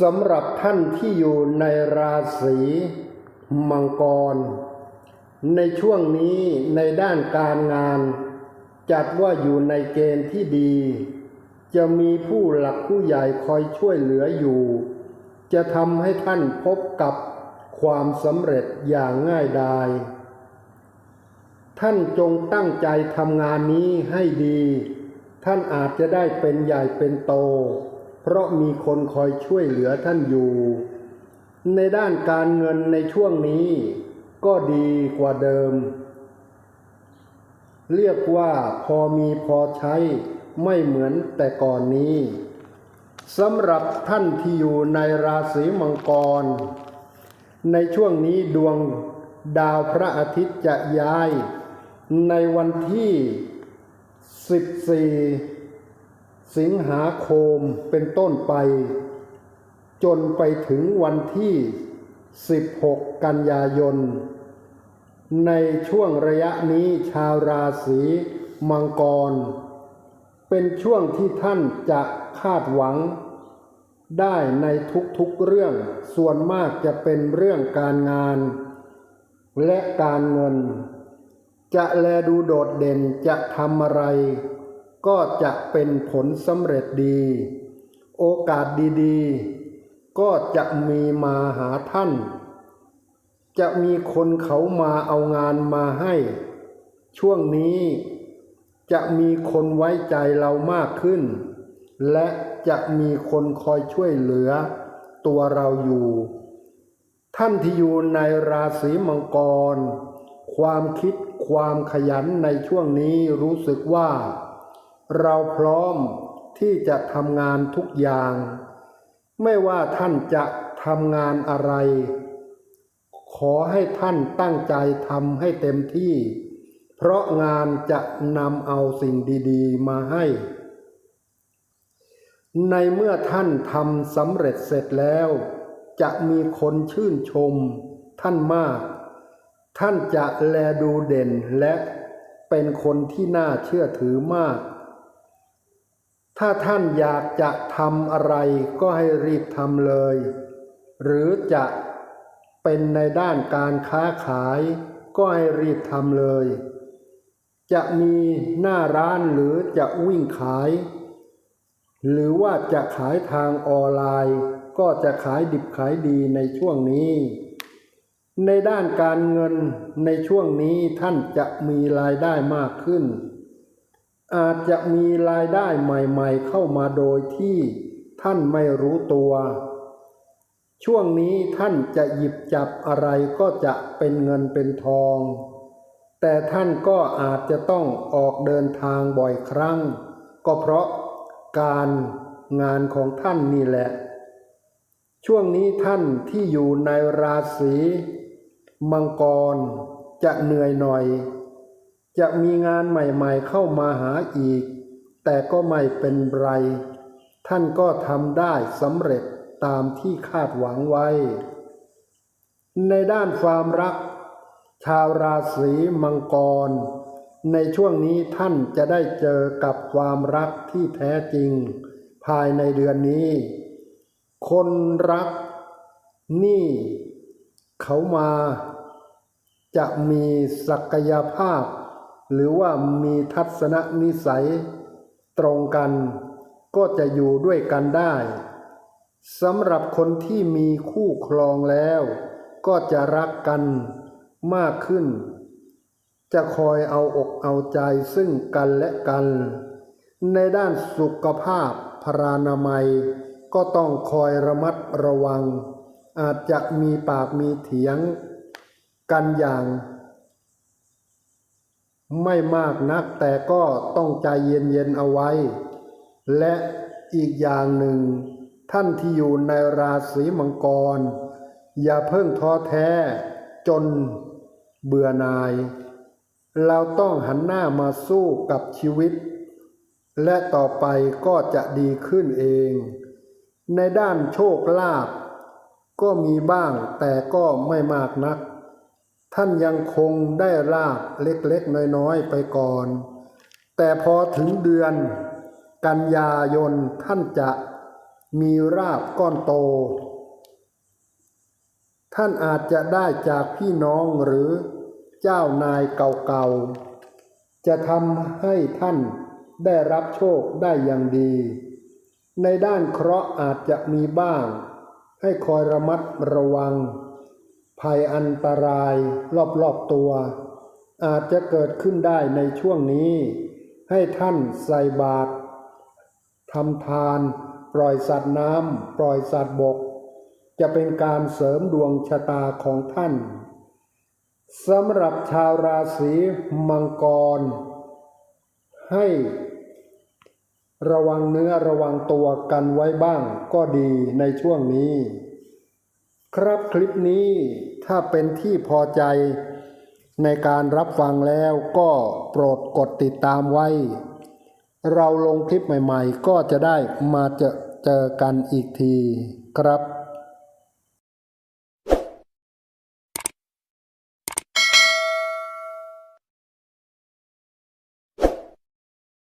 สำหรับท่านที่อยู่ในราศีมังกร ในช่วงนี้ในด้านการงาน จัดว่าอยู่ในเกณฑ์ที่ดี จะมีผู้หลักผู้ใหญ่คอยช่วยเหลืออยู่ จะทำให้ท่านพบกับความสำเร็จอย่างง่ายดายท่านจงตั้งใจทำงานนี้ให้ดี ท่านอาจจะได้เป็นใหญ่เป็นโต เพราะมีคนคอยช่วยเหลือท่านอยู่ ในด้านการเงินในช่วงนี้ก็ดีกว่าเดิม เรียกว่าพอมีพอใช้ไม่เหมือนแต่ก่อนนี้สำหรับท่านที่อยู่ในราศีมังกร ในช่วงนี้ดวงดาวพระอาทิตย์จะย้าย ในวันที่ 14 สิงหาคมเป็นต้นไป จนไปถึงวันที่ 16 กันยายน ในช่วงระยะนี้ชาวราศีมังกร เป็นช่วงที่ท่านจะคาดหวัง ได้ในทุกๆเรื่องส่วนมากจะเป็นเรื่องการงาน และการเงิน จะแลดูโดดเด่นจะทำอะไร ก็จะเป็นผลสำเร็จดี โอกาสดีๆ ก็จะมีมาหาท่าน จะมีคนเขามาเอางานมาให้ ช่วงนี้จะมีคนไว้ใจเรามากขึ้น และจะมีคนคอยช่วยเหลือตัวเราอยู่ ท่านที่อยู่ในราศีมังกร ความคิดความขยันในช่วงนี้รู้สึกว่า เราพร้อมที่จะทำงานทุกอย่าง ไม่ว่าท่านจะทำงานอะไร ขอให้ท่านตั้งใจทำให้เต็มที่ เพราะงานจะนำเอาสิ่งดีๆ มาให้ ในเมื่อท่านทำสำเร็จเสร็จแล้ว จะมีคนชื่นชม ท่านมาก ท่านจะแลดูเด่นและเป็นคนที่น่าเชื่อถือมาก ถ้าท่านอยากจะทำอะไรก็ให้รีบทำเลย หรือจะเป็นในด้านการค้าขายก็ให้รีบทำเลย จะมีหน้าร้านหรือจะวิ่งขาย หรือว่าจะขายทางออนไลน์ ก็จะขายดิบขายดีในช่วงนี้ ในด้านการเงินในช่วงนี้ท่านจะมีรายได้มากขึ้น อาจจะมีรายได้ใหม่ๆเข้ามาโดยที่ท่านไม่รู้ตัว ช่วงนี้ท่านจะหยิบจับอะไรก็จะเป็นเงินเป็นทอง แต่ท่านก็อาจจะต้องออกเดินทางบ่อยครั้ง ก็เพราะการงานของท่านนี่แหละ ช่วงนี้ท่านที่อยู่ในราศีมังกรจะเหนื่อยหน่อย จะมีงานใหม่ๆเข้ามาหาอีก แต่ก็ไม่เป็นไร ท่านก็ทำได้สำเร็จตามที่คาดหวังไว้ ในด้านความรัก ชาวราศีมังกร ในช่วงนี้ท่านจะได้เจอกับความรักที่แท้จริง ภายในเดือนนี้ คนรัก นี่ เขามา จะมีศักยภาพ หรือว่ามีทัศนนิสัยตรงกันก็จะอยู่ด้วยกันได้สำหรับคนที่มีคู่ครองแล้ว ก็จะรักกันมากขึ้น จะคอยเอาอกเอาใจซึ่งกันและกัน ในด้านสุขภาพพรานามัย ก็ต้องคอยระมัดระวัง อาจจะมีปากมีเถียง กันอย่าง ไม่มากนักแต่ก็ต้องใจเย็นๆเอาไว้ และอีกอย่างหนึ่ง ท่านที่อยู่ในราศีมังกร อย่าเพิ่งท้อแท้จนเบื่อหน่าย เราต้องหันหน้ามาสู้กับชีวิต และต่อไปก็จะดีขึ้นเอง ในด้านโชคลาภก็มีบ้างแต่ก็ไม่มากนัก ท่านยังคงได้ลาบเล็กๆ น้อยๆ ไปก่อน แต่พอถึงเดือน กันยายนท่านจะมีราบก้อนโต ท่านอาจจะได้จากพี่น้องหรือเจ้านายเก่าๆ จะทำให้ท่านได้รับโชคได้อย่างดี ในด้านเคราะห์อาจจะมีบ้าง ให้คอยระมัดระวัง ภัยอันตรายรอบๆตัว อาจจะเกิดขึ้นได้ในช่วงนี้ ให้ท่านใส่บาตรทำทาน ปล่อยสัตว์น้ำปล่อยสัตว์บก จะเป็นการเสริมดวงชะตาของท่านสำหรับชาวราศีมังกร ให้ระวังเนื้อระวังตัวกันไว้บ้างก็ดีในช่วงนี้ ครับคลิปนี้ถ้าเป็นที่พอใจในการรับฟังแล้วก็โปรดกดติดตามไว้ เราลงคลิปใหม่ๆ ก็จะได้มาเจอเจอกันอีกทีครับ